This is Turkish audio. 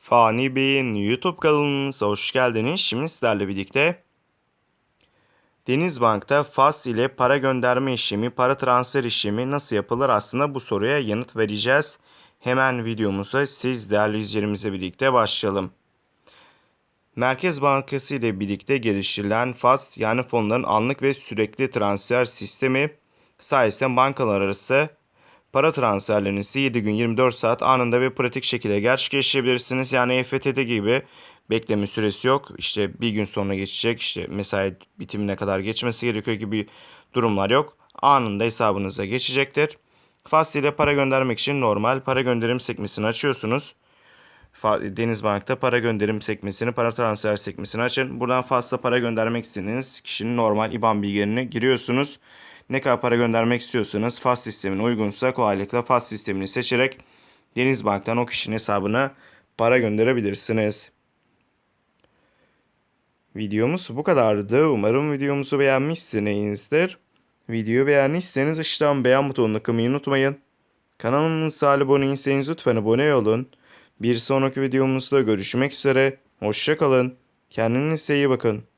Fani Bey'in YouTube kanalımıza hoş geldiniz. Şimdi sizlerle birlikte Denizbank'ta FAS ile para gönderme işlemi, para transfer işlemi nasıl yapılır aslında bu soruya yanıt vereceğiz. Hemen videomuza siz değerli izleyicilerimizle birlikte başlayalım. Merkez Bankası ile birlikte geliştirilen FAS yani fonların anlık ve sürekli transfer sistemi sayesinde bankalar arası Para transferlerinizi 7 gün 24 saat anında ve pratik şekilde gerçekleştirebilirsiniz. Yani EFT'de gibi bekleme süresi yok. İşte bir gün sonra geçecek, işte mesai bitimine kadar geçmesi gerekiyor gibi durumlar yok. Anında hesabınıza geçecektir. Fas ile para göndermek için normal para gönderim sekmesini açıyorsunuz. Denizbank'ta para gönderim sekmesini, para transfer sekmesini açın. Buradan Fas'la para göndermek istediğiniz kişinin normal IBAN bilgilerini giriyorsunuz. Ne kadar para göndermek istiyorsanız FAS sistemine uygunsa kolaylıkla FAS sistemini seçerek Denizbank'tan o kişinin hesabına para gönderebilirsiniz. Videomuz bu kadardı. Umarım videomuzu beğenmişsinizdir. Videoyu beğendiyseniz aşağıdan beğen butonuna kılmayı unutmayın. Kanalımıza abone değilseniz lütfen abone olun. Bir sonraki videomuzda görüşmek üzere. Hoşçakalın. Kendinize iyi bakın.